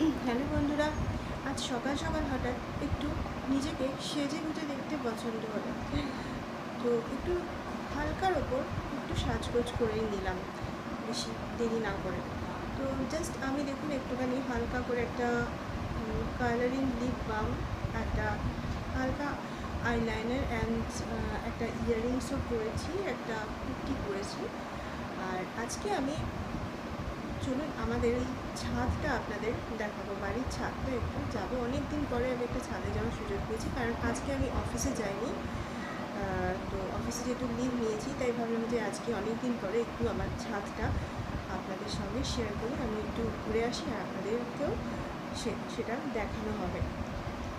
Hello বন্ধুরা, আজ সকাল সকাল হঠাৎ একটু নিজেকে সেজে গুজে দেখতে পছন্দ হলো। তো একটু হালকার ওপর একটু সাজগোজ করেই নিলাম, বেশি দেরি না করে। তো জাস্ট আমি দেখুন একটুখানি হালকা করে একটা কালারিং লিপ বাম একটা হালকা আইলাইনার অ্যান্ড একটা ইয়াররিংসও পরেছি একটা কুর্তি পরেছি আর আজকে আমি চলুন আমাদের ছাদটা আপনাদের দেখাবো, বাড়ির ছাদটা একটু যাব। অনেক দিন পরে আমি একটা ছাদে যাওয়ার সুযোগ পেয়েছি, কারণ আজকে আমি অফিসে যাইনি। তো অফিসে যেহেতু লিভ নিয়েছি, তাই ভাবলাম যে আজকে অনেক দিন পরে একটু আমার ছাদটা আপনাদের সঙ্গে শেয়ার করি। আমি একটু ঘুরে আসি আর আপনাদেরকেও সেটা দেখানো হবে।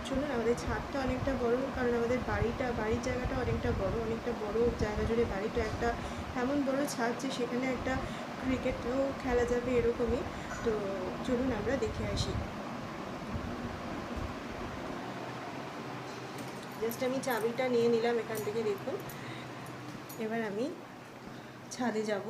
চলুন, আমাদের ছাদটা অনেকটা বড়, কারণ আমাদের বাড়িটা, বাড়ির জায়গাটা অনেকটা বড় অনেকটা বড় জায়গা জুড়ে বাড়িটা একটা এমন বড় ছাদ যে সেখানে একটা ক্রিকেটও খেলা যাবে এরকমই। তো চলুন আমরা দেখে আসি। জাস্ট আমি চাবিটা নিয়ে নিলাম এখান থেকে, দেখুন। এবার আমি ছাদে যাব।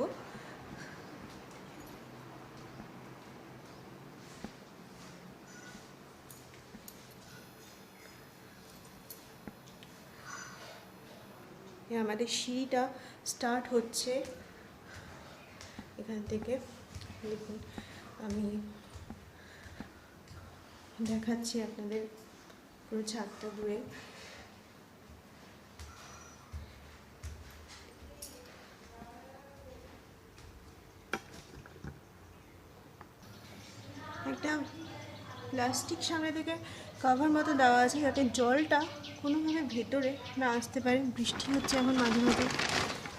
আমাদের সিঁড়িটা স্টার্ট হচ্ছে। এখান থেকে দেখুন আমি দেখাচ্ছি আপনাদের পুরো ছাদটা ঘুরে। একটা প্লাস্টিক সামনে থেকে কভার মতো দেওয়া আছে যাতে জলটা কোনোভাবে ভেতরে না আসতে পারে। বৃষ্টি হচ্ছে এখন মাঝে মাঝে,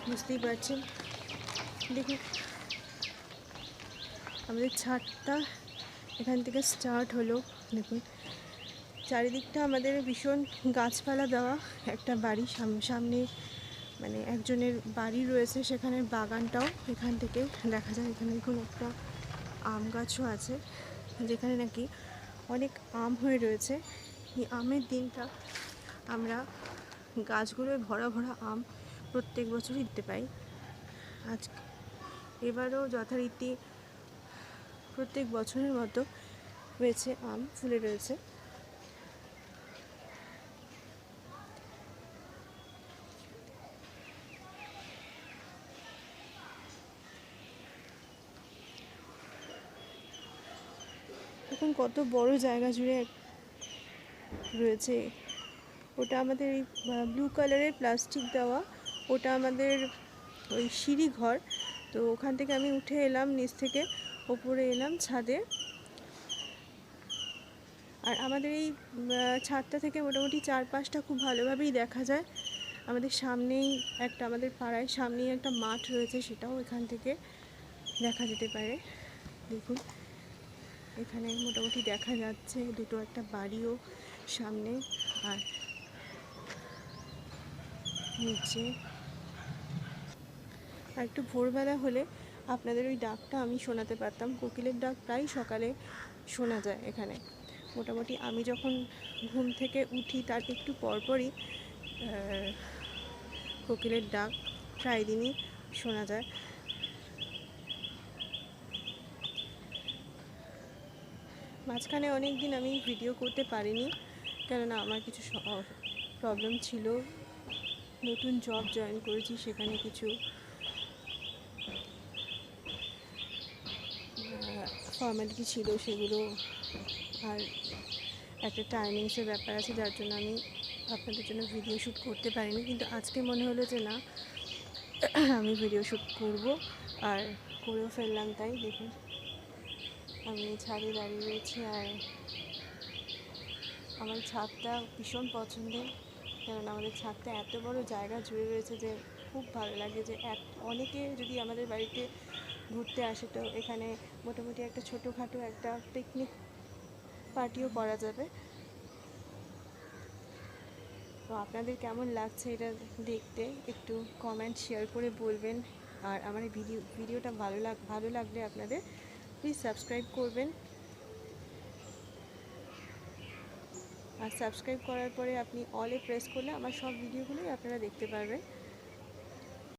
বুঝতেই পারছেন। দেখুন আমাদের ছাদটা এখান থেকে স্টার্ট হলো। দেখুন, চারিদিকটা আমাদের ভীষণ গাছপালা দেওয়া একটা বাড়ি। সাম- সামনে মানে একজনের বাড়ি রয়েছে সেখানে বাগানটাও এখান থেকে দেখা যায়। এখানে দেখুন একটা আম গাছও আছে, যেখানে নাকি অনেক আম হয়ে রয়েছে। এই আমের দিনটা আমরা গাছগুলোয় ভরা ভরা আম প্রত্যেক বছরই দিতে পাই। আজ এবারও যথারীতি প্রত্যেক বছরের মতো হয়েছে আম ফুলে রয়েছে। এখন কত বড় জায়গা জুড়ে রয়েছে। ওটা আমাদের এই ব্লু কালারের প্লাস্টিক দেওয়া। ওটা আমাদের ওই সিঁড়ি ঘর। তো ওখান থেকে আমি উঠে এলাম নিচ থেকে। ওপরে এলাম ছাদে। আর আমাদের এই ছাদটা থেকে মোটামুটি চারপাশটা খুব ভালোভাবেই দেখা যায়। আমাদের সামনেই একটা, আমাদের পাড়ায় সামনেই একটা মাঠ রয়েছে, সেটাও এখান থেকে দেখা যেতে পারে। দেখুন, এখানে মোটামুটি দেখা যাচ্ছে দুটো একটা বাড়িও সামনে আর নিচে। আর একটু ভোরবেলা হলে আপনাদের ওই ডাকটা আমি শোনাতে পারতাম। কোকিলের ডাক প্রায় সকালে শোনা যায় এখানে। মোটামুটি আমি যখন ঘুম থেকে উঠি তার একটু পরপরই কোকিলের ডাক প্রায় দিনই শোনা যায়। মাঝখানে অনেক দিন আমি ভিডিও করতে পারিনি, কেননা আমার কিছু প্রবলেম ছিল। নতুন জব জয়েন করেছি, সেখানে কিছু ফর্মালিটি ছিল সেগুলো আর একটা টাইমিংসের ব্যাপার আছে, যার জন্য আমি আপনাদের জন্য ভিডিও শ্যুট করতে পারিনি। কিন্তু আজকে মনে হলো যে না, আমি ভিডিও শ্যুট করব আর করেও ফেললাম তাই, দেখুন। আমি ছাদে দাঁড়িয়ে রয়েছি আর আমার ছাদটা ভীষণ পছন্দের। কারণ আমাদের ছাদটা এত বড় জায়গা জুড়ে রয়েছে যে খুব ভালো লাগে যে এক, অনেকে যদি আমাদের বাড়িতে ঘুরতে আসে। তো এখানে মোটামুটি একটা ছোটোখাটো একটা পিকনিক পার্টিও করা যাবে। তো আপনাদের কেমন লাগছে এটা দেখতে? একটু কমেন্ট শেয়ার করে বলবেন। আর আমার এই ভিডিও ভিডিওটা ভালো লাগ, ভালো লাগলে আপনাদের প্লিজ সাবস্ক্রাইব করবেন। আর সাবস্ক্রাইব করার পরে আপনি অলে প্রেস করলে আমার সব ভিডিওগুলোই আপনারা দেখতে পারবেন।